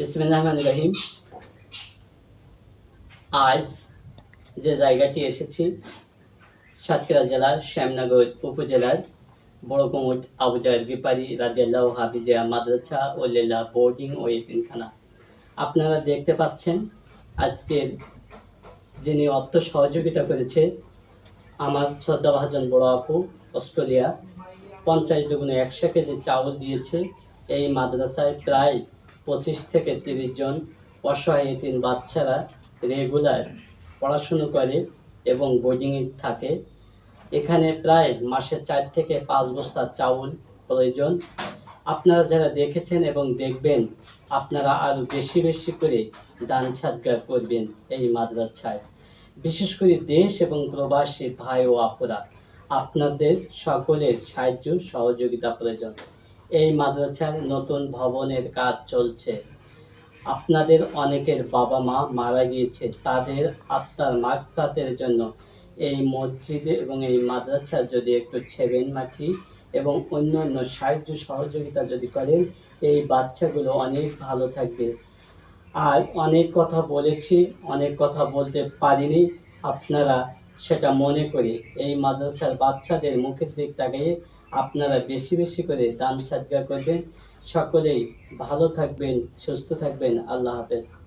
বিসমিল্লাহ রহমান রহিম। আজ যে জায়গাটি এসেছি, সাতক্ষীরা জেলার শ্যামনগর উপজেলার বড় কুমুট আবু জাহের গিপারি রাজিয়াল্লাহ হাফিজিয়া মাদ্রাসা ও লেলা বোর্ডিং ও এতিমখানা। আপনারা দেখতে পাচ্ছেন, আজকের যিনি অর্থ সহযোগিতা করেছে, আমার শ্রদ্ধাভাজন বড় আপু, অস্ট্রেলিয়া। পঞ্চাশ দুগুণে একশো কেজি চাউল দিয়েছে এই মাদ্রাসায় প্রায় পঁচিশ থেকে তিরিশ জন অসহায় তিন বাচ্চারা রেগুলার পড়াশুনো করে এবং বোর্ডিংয়ে থাকে। এখানে প্রায় মাসে চার থেকে পাঁচ বস্তা চাউল প্রয়োজন। আপনারা যারা দেখেছেন এবং দেখবেন, আপনারা আরও বেশি বেশি করে দান সাদগার করবেন এই মাদ্রাসায়। বিশেষ করে দেশ এবং প্রবাসী ভাই ও আপুরা, আপনাদের সকলের সাহায্য সহযোগিতা প্রয়োজন। এই মাদ্রাসার নতুন ভবনের কাজ চলছে। আপনাদের অনেকের বাবা মা মারা গিয়েছে। তাদের আত্মার মাগফাতের জন্য এই মসজিদে এবং এই মাদ্রাসা যদি একটু ছেবেন মাটি এবং অন্য অন্য সাহায্য সহযোগিতা যদি করেন, এই বাচ্চাগুলো অনেক ভালো থাকবে। আর অনেক কথা বলেছি, অনেক কথা বলতে পারিনি। আপনারা সেটা মনে করি এই মাদ্রাসার বাচ্চাদের মুখের দিক তাকিয়ে আপনারা বেশি বেশি করে দান সাদগা করবেন। সকলেই ভালো থাকবেন সুস্থ থাকবেন। আল্লাহ হাফেজ।